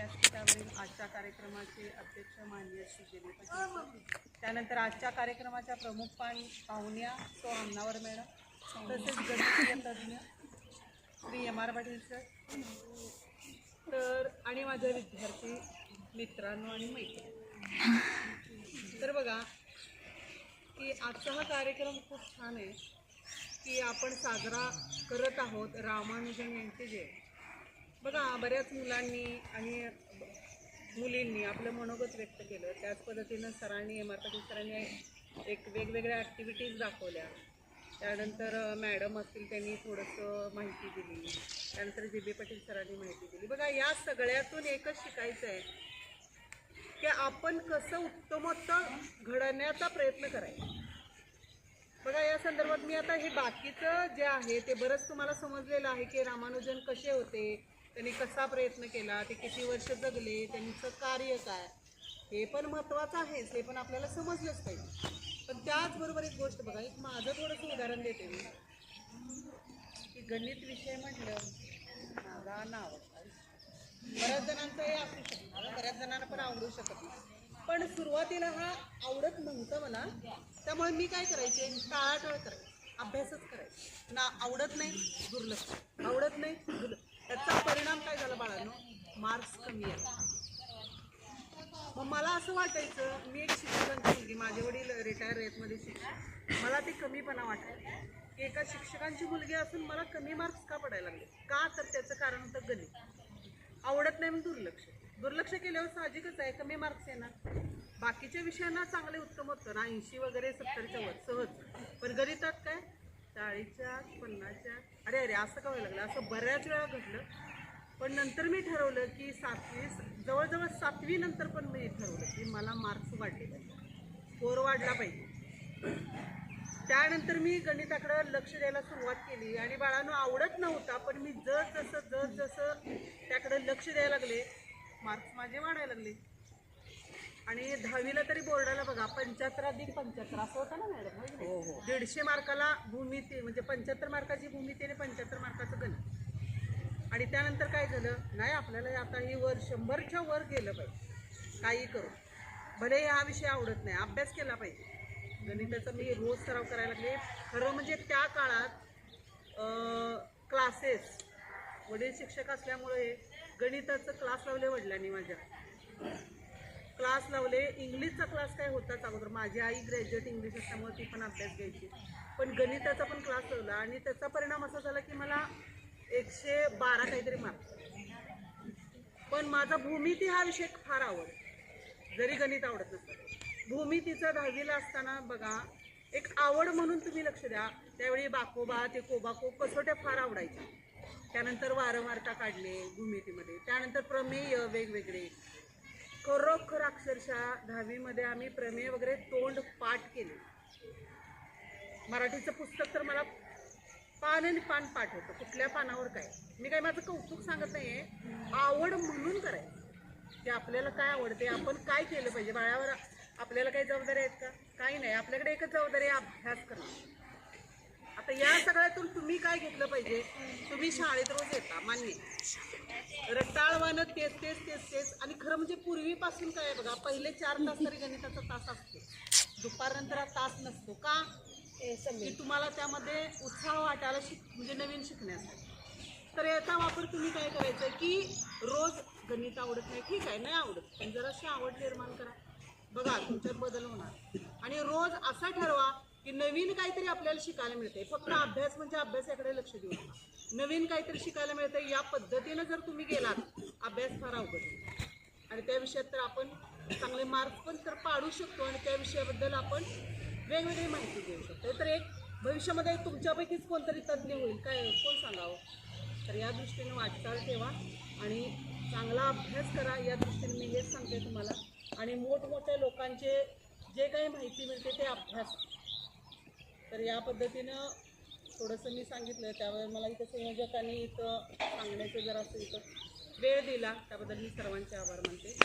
व्यासपीठावरील आजच्या कार्यक्रमाचे अध्यक्ष मान्य श्री दिलीप त्यानंतर आजच्या कार्यक्रमाच्या प्रमुख पाण पाहुण्या तो अन्नावर मॅडम. तसेच गणितीय तज्ज्ञ Shri M R Patil sir. तर आणि माझे विद्यार्थी मित्रांनो आणि मैत्री तर बघा की आजचा हा कार्यक्रम खूप छान आहे की आपण साजरा करत आहोत रामानुजन यांचे जयंती. बघा बऱ्याच मुलांनी आणि मुलींनी आपलं मनोगत व्यक्त केलं. त्याच पद्धतीनं सरांनी एम आर पाटील सरांनी एक वेगवेगळ्या ॲक्टिव्हिटीज दाखवल्या. त्यानंतर मॅडम असतील त्यांनी थोडंसं माहिती दिली. त्यानंतर जे बी पाटील सरांनी माहिती दिली. बघा या सगळ्यातून एकच शिकायचं आहे की आपण कसं उत्तमोत्तम घडण्याचा प्रयत्न करायचा. बघा या संदर्भात मी आता हे बाकीचं जे आहे ते बरंच तुम्हाला समजलेलं आहे की रामानुजन कसे होते त्यांनी कसा प्रयत्न केला ते किती वर्ष जगले त्यांचं कार्य काय? हे पण महत्त्वाचं आहेच हे पण आपल्याला समजलंच पाहिजे. पण त्याचबरोबर एक गोष्ट बघा एक माझं थोडंसं उदाहरण देते मी. की गणित विषय म्हटलं माझा नाव. बऱ्याच जणांचं हे असू शकतं बऱ्याच जणांना पण आवडू शकत नाही. पण सुरुवातीला हा आवडत नव्हतं मला त्यामुळे मी काय करायचे? टाळाटाळ करायचे अभ्यासच करायचे. ना आवडत नाही दुर्लक्ष. आवडत नाही दुर्लक्ष. त्याचा परिणाम काय झाला बाळांनो? मार्क्स कमी आले. मग मला असं वाटायचं मी एक शिक्षकांची मुलगी माझे वडील रिटायर रेतमध्ये शिक्षक. मला ते कमीपणा वाटायचा की एका शिक्षकांची मुलगी असून मला कमी मार्क्स का पडायला लागले? का तर त्याचं कारण होतं गणित. आवडत नाही म्हणून दुर्लक्ष. दुर्लक्ष केल्यावर साहजिकच आहे कमी मार्क्स येणार. बाकीच्या विषयांना चांगले उत्तम होतं ना ऐंशी वगैरे सत्तरच्या वर सहज. पण गणितात काय? चाळीच्या पन्नासच्या. अरे अरे असं का व्हायला लागलं? असं बऱ्याच वेळा घडलं. पण नंतर मी ठरवलं की सातवी जवळजवळ सातवी नंतर पण मी ठरवलं की मला मार्क्स वाढले पाहिजे स्कोर वाढला पाहिजे. त्यानंतर मी गणिताकडं लक्ष द्यायला सुरुवात केली. आणि बाळांनो आवडत नव्हता पण मी जस जसं जस जसं लक्ष द्यायला लागले मार्क्स माझे वाढायला लागले. आणि दहावीला तरी बोर्डाला बघा पंच्याहत्तर अधिक पंच्याहत्तर असं होतं ना मॅडम हो हो. दीडशे मार्काला भूमिती म्हणजे पंच्याहत्तर मार्काची भूमिती आणि पंच्याहत्तर मार्काचं गणित. आणि त्यानंतर काय झालं? नाही आपल्याला आता ही वर शंभरच्या वर गेलं पाहिजे. काही करू. भले हा विषय आवडत नाही अभ्यास केला पाहिजे. गणिताचा मी रोज सराव करायला लागले. खरं म्हणजे त्या काळात क्लासेस वडील शिक्षक असल्यामुळे गणिताचं क्लास लावले वडिलांनी माझ्या. क्लास लावले. इंग्लिशचा क्लास काय होताच अगोदर. माझी आई ग्रॅज्युएट इंग्लिश असल्यामुळे ती पण अभ्यास घ्यायची. पण गणिताचा पण क्लास लावला. आणि त्याचा परिणाम असा झाला की मला एकशे बारा काहीतरी मार्क पण माझा भूमिती हा विषय फार आवड जरी गणित आवडत नसतं भूमितीचं दहावीला असताना बघा एक आवड म्हणून तुम्ही लक्ष द्या. त्यावेळी बाकोबा ते कोबाको कसोट्या फार आवडायच्या त्यानंतर वारंवारता काढले भूमितीमध्ये. त्यानंतर प्रमेय वेगवेगळे. खरोखर अक्षरशः दहावीमध्ये आम्ही प्रमेय वगैरे तोंड पाठ केले. मराठीचं पुस्तक तर मला पान आणि पान पाठ होतं कुठल्या पानावर काय. मी काय माझं कौतुक सांगत नाहीये. आवड म्हणून करायचं. की आपल्याला काय आवडते आपण काय केलं पाहिजे? बाळावर आपल्याला काही जबाबदारी आहेत का? काही नाही. आपल्याकडे एकच जबाबदारी अभ्यास करणं. आता या सगळ्यातून तुम्ही काय घेतलं पाहिजे? तुम्ही शाळेत रोज येता मान्य. रटाळवानं तेच तेच तेच तेच. आणि खरं म्हणजे पूर्वीपासून काय बघा पहिले चार तास तरी गणिताचा तास असतो. दुपारनंतर हा तास नसतो का? की तुम्हाला त्यामध्ये उत्साह वाटायला शिक म्हणजे नवीन शिकण्यासाठी. तर याचा वापर तुम्ही काय करायचं की रोज गणित आवडत नाही. ठीक आहे नाही आवडत पण जराशी आवड निर्माण करा. बघा तुमच्यात बदल होणार. आणि रोज असा ठरवा की नवीन काहीतरी आपल्याला शिकायला मिळते फक्त अभ्यास म्हणजे अभ्यासाकडे लक्ष देऊ नका. नवीन काहीतरी शिकायला मिळतं या पद्धतीनं जर तुम्ही गेलात अभ्यास फार अवघड. आणि त्या विषयात तर आपण चांगले मार्क्स पण तर पाडू शकतो आणि त्या विषयाबद्दल आपण वेगवेगळी माहिती देऊ शकतो. तर एक भविष्यामध्ये तुमच्यापैकीच कोणतरी तज्ज्ञ होईल. काय कोण सांगावं? तर या दृष्टीने वाटचाल ठेवा आणि चांगला अभ्यास करा. या दृष्टीने मी हेच सांगते तुम्हाला. आणि मोठमोठ्या लोकांचे जे काही माहिती मिळते ते अभ्यास तर या पद्धतीनं थोडंसं मी सांगितलं त्यावेळेस मला इथं संयोजकांनी इथं सांगण्याचं जरा इथं वेळ दिला त्याबद्दल मी सर्वांचे आभार मानते.